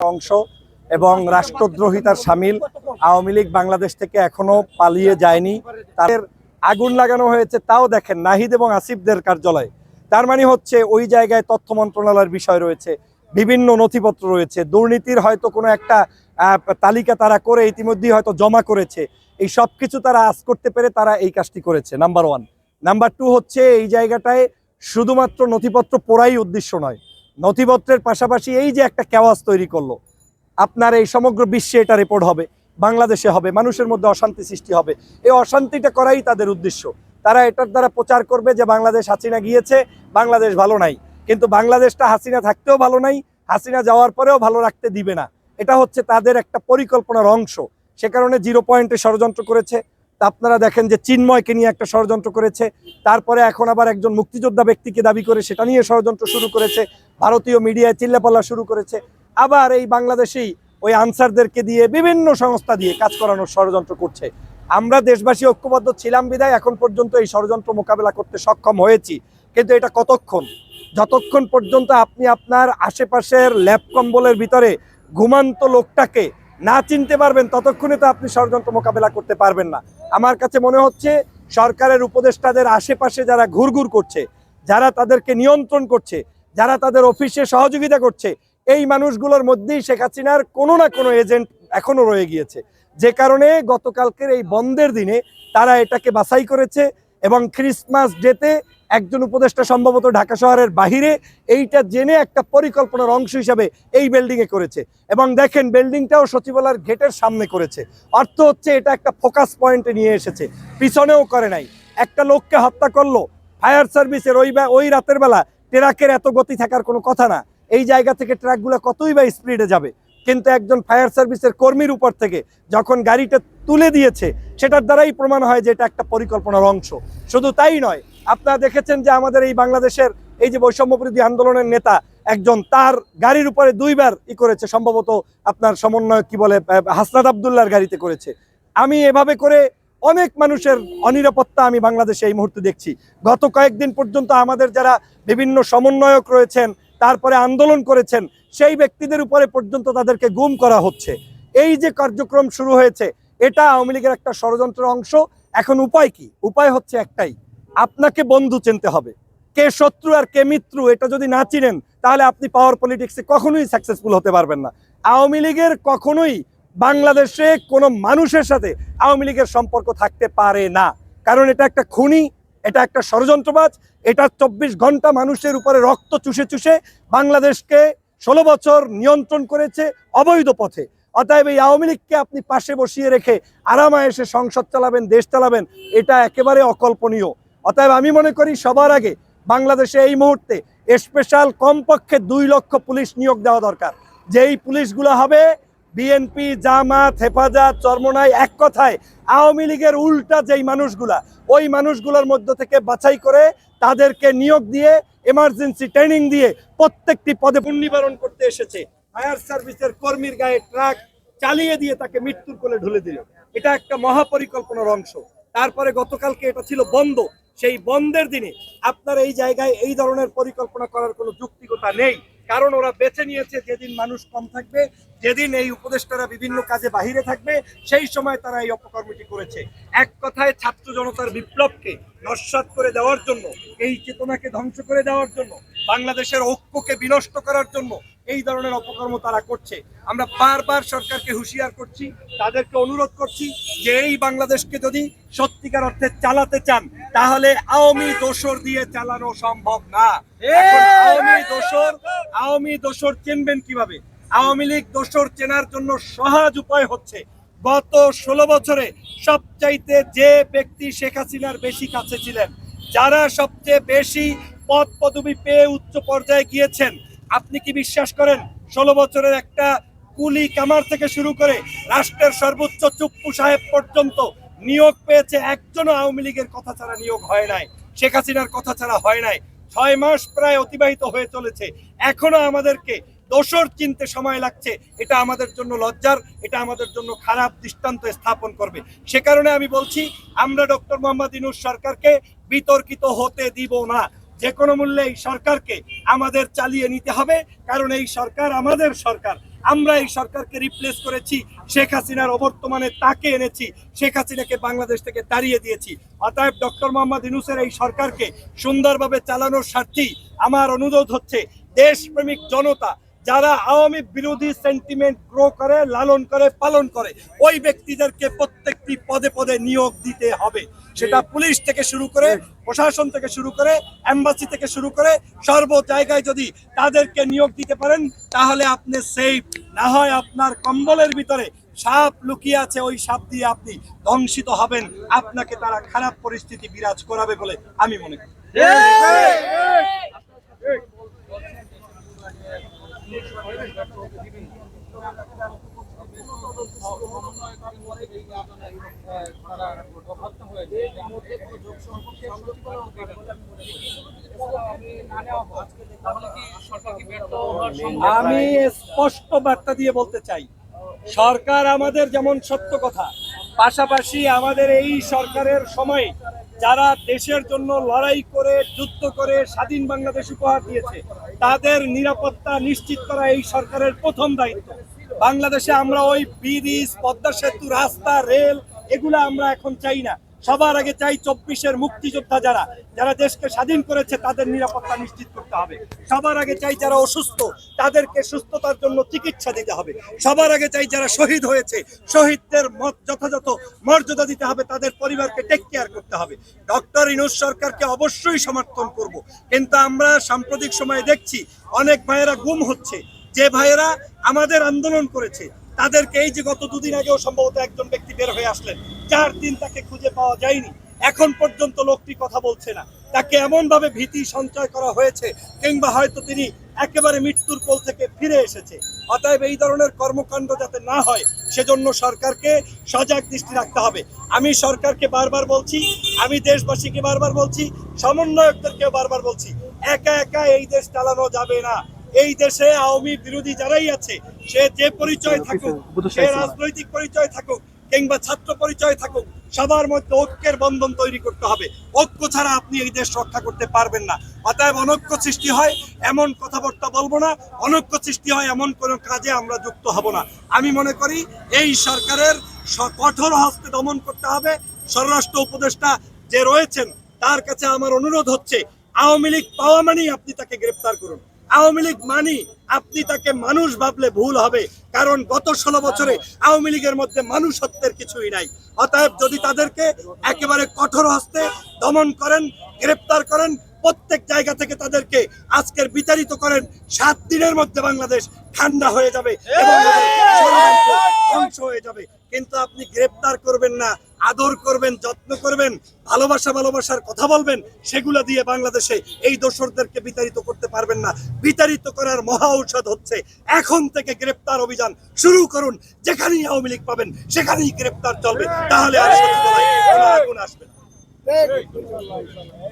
অংশ এবং রাষ্ট্রদ্রোহিতার সামিল আওয়ামী লীগ বাংলাদেশ থেকে এখনও পালিয়ে যায়নি। তাদের আগুন লাগানো হয়েছে, তাও দেখেন নাহিদ এবং আসিফদের কার্যালয়ে। তার মানে হচ্ছে ওই জায়গায় তথ্য মন্ত্রণালয়ের বিষয় রয়েছে, বিভিন্ন নথিপত্র রয়েছে। দুর্নীতির হয়তো কোনো একটা তালিকা তারা করে ইতিমধ্যেই হয়তো জমা করেছে। এই সব কিছু তারা আজ করতে পেরে তারা এই কাজটি করেছে, নাম্বার ওয়ান। নাম্বার টু হচ্ছে এই জায়গাটায় শুধুমাত্র নথিপত্র পড়াই উদ্দেশ্য নয়। নথিপত্রের পাশাপাশি এই যে একটা কেওয়াজ তৈরি করল, আপনার এই সমগ্র বিশ্বে এটা রিপোর্ট হবে, বাংলাদেশে হবে, মানুষের মধ্যে অশান্তি সৃষ্টি হবে। এই অশান্তিটা করাই তাদের উদ্দেশ্য। তারা এটার দ্বারা প্রচার করবে যে বাংলাদেশ হাসিনা গিয়েছে, বাংলাদেশ ভালো নাই। কিন্তু বাংলাদেশটা হাসিনা থাকতেও ভালো নাই, হাসিনা যাওয়ার পরেও ভালো রাখতে দিবে না। এটা হচ্ছে তাদের একটা পরিকল্পনার অংশ। সে কারণে জিরো পয়েন্টে ষড়যন্ত্র করেছে। আপনারা দেখেন যে চিন্ময়কে নিয়ে একটা ষড়যন্ত্র করেছে, তারপরে এখন আবার একজন মুক্তিযোদ্ধা ব্যক্তিকে দাবি করে সেটা নিয়ে ষড়যন্ত্র শুরু করেছে, ভারতীয় মিডিয়ায় চিল্লাপাল্লা শুরু করেছে, আবার এই বাংলাদেশেই ওই আনসারদেরকে দিয়ে বিভিন্ন সংস্থা দিয়ে কাজ করানোর ষড়যন্ত্র করছে। আমরা দেশবাসী ঐক্যবদ্ধ ছিলাম বিদায় এখন পর্যন্ত এই ষড়যন্ত্র মোকাবেলা করতে সক্ষম হয়েছি, কিন্তু এটা কতক্ষণ? যতক্ষণ পর্যন্ত আপনি আপনার আশেপাশের ল্যাব কম্বলের ভিতরে ঘুমান্ত লোকটাকে না চিনতে পারবেন, ততক্ষণে তো আপনি ষড়যন্ত্র মোকাবেলা করতে পারবেন না। আমার কাছে মনে হচ্ছে সরকারের উপদেষ্টাদের আশেপাশে যারা ঘুরঘুর করছে, যারা তাদেরকে নিয়ন্ত্রণ করছে, যারা তাদের অফিসে সহযোগিতা করছে, এই মানুষগুলোর মধ্যেই শেখ হাসিনার কোনো না কোনো এজেন্ট এখনও রয়ে গিয়েছে। যে কারণে গতকালকের এই বন্ধের দিনে তারা এটাকে বাছাই করেছে এবং ক্রিসমাস ডেতে একজন উপদেষ্টা সম্ভবত ঢাকা শহরের বাহিরে, এইটা জেনে একটা পরিকল্পনার অংশ হিসাবে এই বিল্ডিংয়ে করেছে। এবং দেখেন বিল্ডিংটাও সচিবালয়ের গেটের সামনে করেছে। অর্থ হচ্ছে এটা একটা ফোকাস পয়েন্টে নিয়ে এসেছে। পিছনেও করে নাই। একটা লোককে হত্যা করল। ফায়ার সার্ভিসের ওই ওই রাতের বেলা ট্রাকের এত গতি থাকার কোনো কথা না। এই জায়গা থেকে ট্রাকগুলো কতই বা স্পিডে যাবে? কিন্তু একজন ফায়ার সার্ভিসের কর্মীর উপর থেকে যখন গাড়িটা তুলে দিয়েছে, সেটার দ্বারাই প্রমাণ হয় যে এটা একটা পরিকল্পনার অংশ। শুধু তাই নয়, আপনারা দেখেছেন যে আমাদের এই বাংলাদেশের এই যে বৈষম্যবিরোধী আন্দোলনের নেতা একজন, তার গাড়ির উপরে দুইবার ই করেছে, সম্ভবত আপনার সমন্বয় কি বলে হাসনাদ আবদুল্লার গাড়িতে করেছে। আমি এভাবে করে অনেক মানুষের অনিরাপত্তা আমি বাংলাদেশে এই মুহূর্তে দেখছি। গত কয়েকদিন পর্যন্ত আমাদের যারা বিভিন্ন সমন্বয়ক রয়েছেন, তারপরে আন্দোলন করেছেন, সেই ব্যক্তিদের উপরে পর্যন্ত তাদেরকে গুম করা হচ্ছে। এই যে কার্যক্রম শুরু হয়েছে এটা আওয়ামী লীগের একটা ষড়যন্ত্রের অংশ। এখন উপায় কি? উপায় হচ্ছে একটাই, আপনাকে বন্ধু চিনতে হবে। কে শত্রু আর কে মিত্র, এটা যদি না চিনেন, তাহলে আপনি পাওয়ার পলিটিক্সে কখনোই সাকসেসফুল হতে পারবেন না। আওয়ামী লীগের কখনোই বাংলাদেশে কোনো মানুষের সাথে আওয়ামী লীগের সম্পর্ক থাকতে পারে না। কারণ এটা একটা খুনি, এটা একটা ষড়যন্ত্রবাজ, এটা চব্বিশ ঘণ্টা মানুষের উপরে রক্ত চুষে চুষে বাংলাদেশকে ষোলো বছর নিয়ন্ত্রণ করেছে অবৈধ পথে। অতএব এই আওয়ামী লীগকে আপনি পাশে বসিয়ে রেখে আরামায়েসে সংসদ চালাবেন, দেশ চালাবেন, এটা একেবারে অকল্পনীয়। অতএব আমি মনে করি সবার আগে বাংলাদেশে এই মুহূর্তে স্পেশাল কমপক্ষে দুই লক্ষ পুলিশ নিয়োগ দেওয়া দরকার। যেই পুলিশগুলো হবে বিএনপি জামাত, হেফাজত, চরমনাই, এক কথায় আওয়ামী লীগের উল্টা যেই মানুষগুলা, ওই মানুষগুলোর মধ্য থেকে বাছাই করে তাদেরকে নিয়োগ দিয়ে এমার্জেন্সি ট্রেনিং দিয়ে প্রত্যেকটি পদে পুনর্নিবারণ করতে এসেছে। ফায়ার সার্ভিসের কর্মীর গায়ে ট্রাক চালিয়ে দিয়ে তাকে মৃত্যুর কোলে ঢুলে দিল। এটা একটা মহাপরিকল্পনার অংশ। তারপরে গতকালকে এটা ছিল বন্ধ। সেই বন্ধের দিনে আপনার এই জায়গায় এই ধরনের পরিকল্পনা করার কোনো যুক্তিকতা নেই। কারণ ওরা বেছে নিয়েছে যেদিন মানুষ কম থাকবে, যেদিন এই উপদেষ্টারা বিভিন্ন কাজে বাহিরে থাকবে, সেই সময় তারা এই অপকর্মটি করেছে। এক কথায় ছাত্র জনতার বিপ্লবকে নস্বাত করে দেওয়ার জন্য, এই চেতনাকে ধ্বংস করে দেওয়ার জন্য, বাংলাদেশের ঐক্যকে বিনষ্ট করার জন্য এই ধরনের অপকর্ম তারা করছে। আমরা বারবার সরকারকে হুঁশিয়ার করছি, তাদেরকে অনুরোধ করছি যে এই বাংলাদেশকে যদি সত্যিকার অর্থে চালাতে চান, তাহলে আওয়ামী দোসর দিয়ে চালানো সম্ভব না। আওয়ামী দোসর আওয়ামী দোসর চিনবেন কীভাবে? আওয়ামী লীগ দোসর চেনার জন্য সহজ উপায় হচ্ছে, গত ষোলো বছরে সবচাইতে যে ব্যক্তি শেখ হাসিনার বেশি কাছে ছিলেন, যারা সবচেয়ে বেশি পদ পদবি পেয়ে উচ্চ পর্যায়ে গিয়েছেন আপনি কি বিশ্বাস করেন? ষোলো বছরের একটা কুলি কামার থেকে শুরু করে রাষ্ট্রের সর্বোচ্চ চুপ্পু সাহেব পর্যন্ত নিয়োগ পেয়েছে একজনও আওয়ামী লীগের কথা ছাড়া নিয়োগ হয় নাই। শেখ হাসিনার কথা ছাড়া হয় নাই। ছয় মাস প্রায় অতিবাহিত হয়ে চলেছে। এখনও আমাদেরকে দোষর চিনতে সময় লাগছে। এটা আমাদের জন্য লজ্জার, এটা আমাদের জন্য খারাপ দৃষ্টান্ত স্থাপন করবে। সে কারণে আমি বলছি, আমরা ডক্টর মোহাম্মদ ইনুস সরকারকে বিতর্কিত হতে দিব না। যে কোনো মূল্যে এই সরকারকে আমাদের চালিয়ে নিতে হবে, কারণ এই সরকার আমাদের সরকার। আমরা এই সরকারকে রিপ্লেস করেছি, শেখ হাসিনার অবর্তমানে তাকে এনেছি, শেখ হাসিনাকে বাংলাদেশ থেকে তাড়িয়ে দিয়েছি। অতএব ডক্টর মোহাম্মদ ইনুসের এই সরকারকে সুন্দরভাবে চালানোর স্বার্থেই আমার অনুরোধ হচ্ছে, দেশপ্রেমিক জনতা যারা আওয়ামী বিরোধী সেন্টিমেন্ট গ্রো করে লালন করে পালন করে ওই ব্যক্তিদেরকে প্রত্যেকটি পদে পদে নিয়োগ দিতে হবে। সেটা পুলিশ থেকে শুরু করে প্রশাসন থেকে শুরু করে এম্বাসি থেকে শুরু করে সর্ব জায়গায় যদি তাদেরকে নিয়োগ দিতে পারেন তাহলে আপনি সেফ না হয় আপনার কম্বলের ভিতরে সাপ লুকিয়ে আছে ওই সাপ দিয়ে আপনি ধ্বংসিত হবেন। আপনাকে তারা খারাপ পরিস্থিতি বিরাজ করাবে বলে আমি মনে করি। আমি স্পষ্ট বার্তা দিয়ে বলতে চাই, সরকার আমাদের যেমন সত্য কথা, পাশাপাশি আমাদের এই সরকারের সময় যারা দেশের জন্য লড়াই করে, যুদ্ধ করে স্বাধীন বাংলাদেশ উপহার দিয়েছে, তাদের নিরাপত্তা নিশ্চিত করা এই সরকারের প্রথম দায়িত্ব। বাংলাদেশে আমরা ওই ব্রিজ, পদ্মা সেতু, রাস্তা, রেল, এগুলো আমরা এখন চাই না। সবার আগে চাই চব্বিশের মুক্তিযোদ্ধা যারা যারা দেশকে স্বাধীন করেছে, তাদের নিরাপত্তা নিশ্চিত করতে হবে। সবার আগে চাই যারা অসুস্থ, তাদেরকে সুস্থতার জন্য চিকিৎসা দিতে হবে। সবার আগে চাই যারা শহীদ হয়েছে, শহীদদের মত যথাযথ মর্যাদা দিতে হবে, তাদের পরিবারকে টেক কেয়ার করতে হবে। ডক্টর ইনুস সরকারকে অবশ্যই সমর্থন করব। কিন্তু আমরা সাম্প্রতিক সময়ে দেখছি, অনেক ভাইয়েরা গুম হচ্ছে। যে ভাইয়েরা আমাদের আন্দোলন করেছে তাদেরকে এই যে গত দুদিন আগেও সম্ভবত একজন ব্যক্তি বের হয়ে আসলেন চার দিন তাকে খুঁজে পাওয়া যায়নি। এখন পর্যন্ত লোকটি কথা বলছে না। তাকে এমন ভাবে ভীতি সঞ্চয় করা হয়েছে, কিংবা হয়তো তিনি একেবারে মৃত্যুর কোল থেকে ফিরে এসেছে। অতএব এই ধরনের কর্মকাণ্ড যাতে না হয়, সেজন্য সরকারকে সজাগ দৃষ্টি রাখতে হবে। আমি সরকারকে বারবার বলছি, আমি দেশবাসীকে বারবার বলছি সমন্বয়কদেরকে বারবার বলছি, একা একা এই দেশ চালানো যাবে না। এই দেশে আওয়ামী বিরোধী যারাই আছে সে যে পরিচয় থাকুক সে রাজনৈতিক পরিচয় থাকুক কিংবা ছাত্র পরিচয় থাকুক সবার মধ্যে ঐক্যের বন্ধন তৈরি করতে হবে। ঐক্য ছাড়া আপনি এই দেশ রক্ষা করতে পারবেন না। অতএব অনৈক্য সৃষ্টি হয় এমন কথাবার্তা বলব না। অনৈক্য সৃষ্টি হয় এমন কোনো কাজে আমরা যুক্ত হব না। আমি মনে করি এই সরকারের কঠোর হস্তে দমন করতে হবে। স্বরাষ্ট্র উপদেষ্টা যে রয়েছেন তার কাছে আমার অনুরোধ হচ্ছে আওয়ামী লীগ পাওয়া মানেই আপনি তাকে গ্রেপ্তার করুন। আওয়ামী লীগ মানি আপনি তাকে মানুষ ভাবলে ভুল হবে। কারণ গত ষোলো বছরে আওয়ামী লীগের মধ্যে মানুষত্বের কিছুই নাই। অতএব যদি তাদেরকে একেবারে কঠোর হস্তে দমন করেন গ্রেপ্তার করেন প্রত্যেক জায়গা থেকে তাদেরকে আজকের বিতাড়িত করেন সাত দিনের মধ্যে বাংলাদেশ ঠান্ডা হয়ে যাবে এবং ধ্বংস হয়ে যাবে। কিন্তু আপনি গ্রেপ্তার করবেন না আদর করবেন, যত্ন করবেন, ভালোবাসা ভালোবাসার কথা বলবেন, সেগুলো দিয়ে বাংলাদেশে এই দোসরদেরকে বিতাড়িত করতে পারবেন না। বিতাড়িত করার মহা ঔষধ হচ্ছে, এখন থেকে গ্রেপ্তার অভিযান শুরু করুন, যেখানেই আওয়ামী লীগ পাবেন, সেখানেই গ্রেপ্তার চলবে, তাহলে আর আগুন আসবে